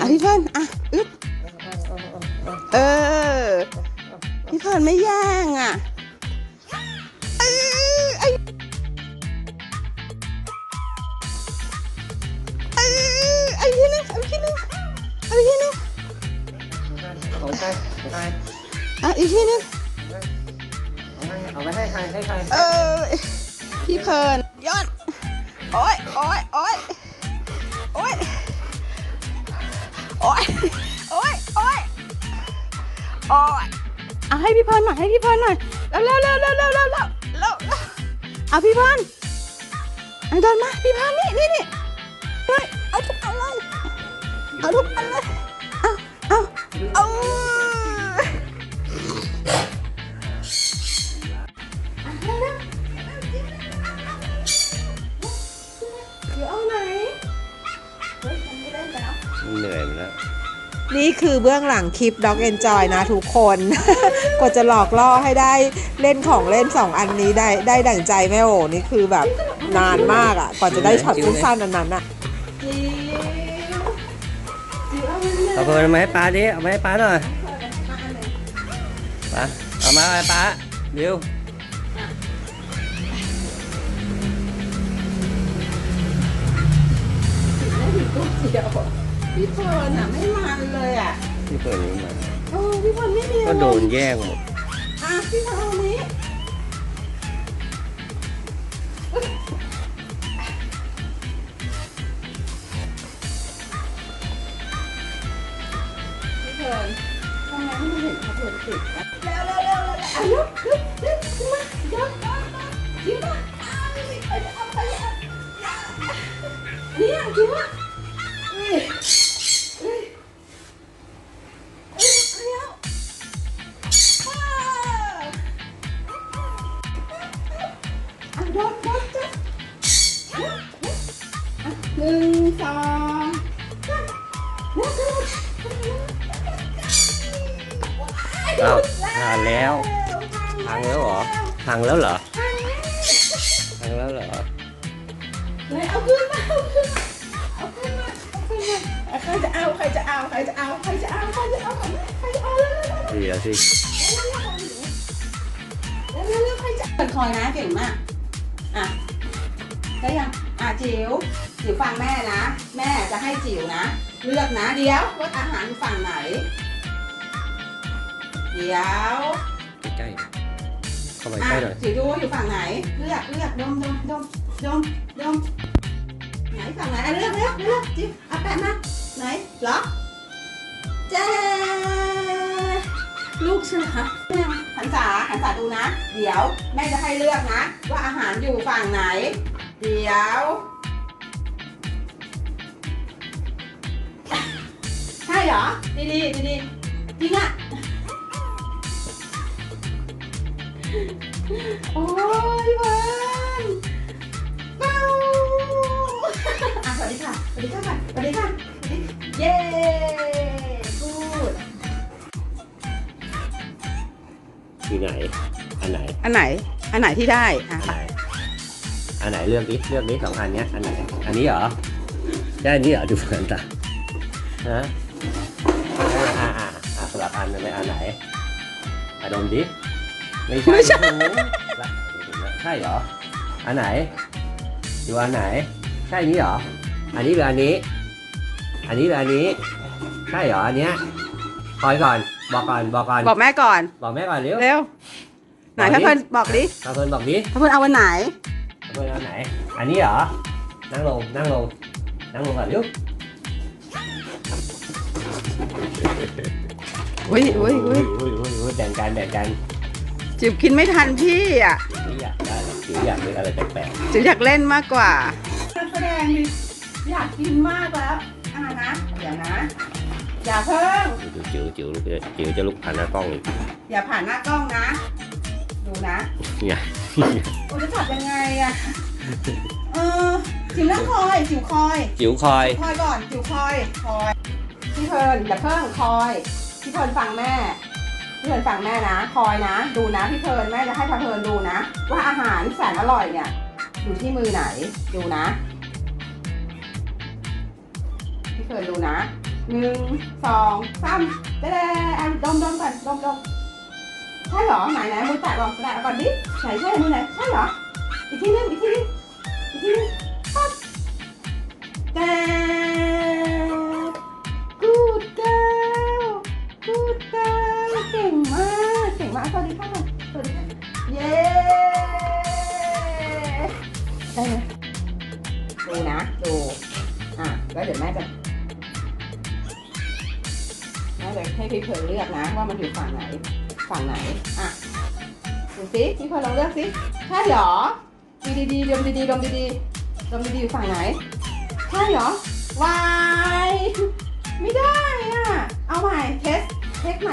อะพี่เพิ่นอะอึ๊บเออ พี่เพิ่นไม่แย่งอะเอ้ยไอ้เอ้ยไอ้ที่นึงไอ้ที่นึงไอ้ที่นึงของใครของใครอะอีกที่นึงเอาไปให้ใครให้ใครเออพี่เพิ่นยอดโอ้ยโอ้ยโอ้ย โอ้ยโอ้ยโอ้ยโอ้ยเอาให้พี่เพลินหน่อยให้พี่เพลินหน่อยเร็วเร็วเร็วเร็วเร็วเร็วแล้วเอาพี่เพลินเอาเดินมาพี่เพลินนี่นี่นี่เฮ้ยเอาทุกอันเลยเอาทุกอันเลย เหนื่อยแล้วนี่คือเบื้องหลังคลิป Dog Enjoy นะทุกคน กว่าจะหลอกล่อให้ได้เล่นของเล่น 2 อันนี้ได้ได้ดั่งใจแม่โอนี่คือแบบนานมากอะ่ะก่อนจะได้ช็อตสั้นๆอันนั้นอะจิ๋วจิ๋วเอามันเลยเอาเพิ่นมาให้ป้าดิเอามาให้ป้าหน่อยป้าเอามาให้ป้าเร็วเดี๋ยว พี่เฟิร์นอะไม่มันเลยอะที่เปิดนี้มาโอ้พี่เฟิร์นไม่มีอะไรก็โดนแย่งหมดอะพี่เฟิร์นเอานี้พี่เฟิร์นทำไมไม่เห็นเขาเปิดติดอะเร็วเร็วเร็วเร็วอะลุกลุกลุกขึ้นมาเดี๋ยวมามาจิ้มมาเอาไปเอาไปเอาเนี่ยจิ้มมาเหนึ่งสองสามแล้วก็อ้าวผ่านแล้วพังแล้วเหรอพังแล้วเหรอพังแล้วเหรอเลยเอาขึ้นมาเอาขึ้นมาเอาขึ้นมาเอาขึ้นมาอะใครจะเอาใครจะเอาใครจะเอาใครจะเอาใครจะเอาใครจะเอาเร็วเร็วเร็วดีแล้วสิเร็วเร็วเร็วใครจะเปิดคอยนะเก่งมากอะ ได้ยังอะจิ๋วจิ๋วฟังแม่นะ แม่จะให้จิ๋วนะ เลือกนะ เดี๋ยวว่าอาหารอยู่ฝั่งไหน เดี๋ยวใกล้ๆเข้าไปอะใกล้หน่อยจิ๋วดูว่าอยู่ฝั่งไหน เลือกเลือกดมดมดมดมดมไหนฝั่งไหนอะเลือกเลือกเลือกจิ๋วเอาแปะมาไหนเหรอเจ้ลูกใช่ไหมคะหันษาหันษาดูนะ เดี๋ยวแม่จะให้เลือกนะ ว่าอาหารอยู่ฝั่งไหน เดี๋ยว ใช่เหรอ ดีดีดีดีจริงอะโอ้ยเพื่อนเป้าอะสวัสดีค่ะ สวัสดีค่ะก่อนสวัสดีค่ะสวัสดีเย้กูดอยู่ไหน อันไหน อันไหน อันไหนที่ได้ อะ อันไหน อันไหนเลือกดิเลือกดิสองอันเนี้ยอันไหนอันนี้เหรอใช่อันนี้เหรอดูเหมือนตาฮะอ่าอ่าอ่าอ่าสลับอันเลยอันไหนอะดมดิไม่ใช่ไม่ใช่โอ้โหละใช่เหรออันไหนดูอันไหน ใช่อันนี้เหรออันนี้หรืออันนี้ อันนี้หรืออันนี้ใช่เหรออันเนี้ยคอยก่อนบอกก่อนบอกก่อนบอกแม่ก่อน บอกแม่ก่อนเร็วเร็วไหนบอกดิพ่อเพื่อนบอกดิเอาเพิ่นบอกดิพ่อเพื่อนเอาวันไหน เอาเพิ่นเอาไหน อันนี้เหรอ นั่งลง นั่งลง นั่งลงก่อนเร็วอุ้ยอุ้ยอุ้ยอุ้ยอุ้ยอุ้ยแบ่งกันแบ่งกัน จิ๋วกินไม่ทันพี่อะจิ๋วอยากได้หรอกจิ๋วอยากเล่นอะไรแปลกจิ๋วอยากเล่นมากกว่าแสดงดิอยากกินมากแล้วอ่านะเดี๋ยวนะ อย่าเพิ่งๆจิ๋วจิ๋วจิ๋วจิ๋วจะลุกผ่านหน้ากล้องอีกอย่าผ่านหน้ากล้องนะ ดูนะเนี่ย โอ้จะจับยังไงอะเออจิ๋วนั่งคอยจิ๋วคอยจิ๋วคอย คอยก่อนจิ๋วคอยคอยพี่เพลินอย่าเพิ่งคอยพี่เพลินฟังแม่พี่เพลินฟังแม่นะคอยนะ ดูนะพี่เพลินแม่จะให้พาเพลินดูนะ ว่าอาหารแสนอร่อยเนี่ยอยู่ที่มือไหนดูนะพี่เพลินดูนะหนึ่งสองสามเด้อันดมดมก่อนดมดม ใช่เหรอไหนไหนมือแตะก่อนแตะก่อนดิไหนใช่มือไหนใช่เหรออีกทีนึงอีกทีนึงอีกทีนึงปั๊บแต่กูดเกิลกูดเกิลเก่งมากเก่งมากสวัสดีค่ะสวัสดีค่ะเย้ได้ไหมดูนะดูอะแล้วเดี๋ยวแม่จะน่จะให้พี่เพลินเลือกนะว่ามันอยู่ฝั่งไหน ฝั่งไหน อะ ดูสิพี่เพลินลองเลือกสิใช่เหรอดีดีดีๆดมดีๆดมดีๆดมดีๆอยู่ฝั่งไหน ใช่เหรอวายไม่ได้อะ เอาใหม่เทสเทสใหม่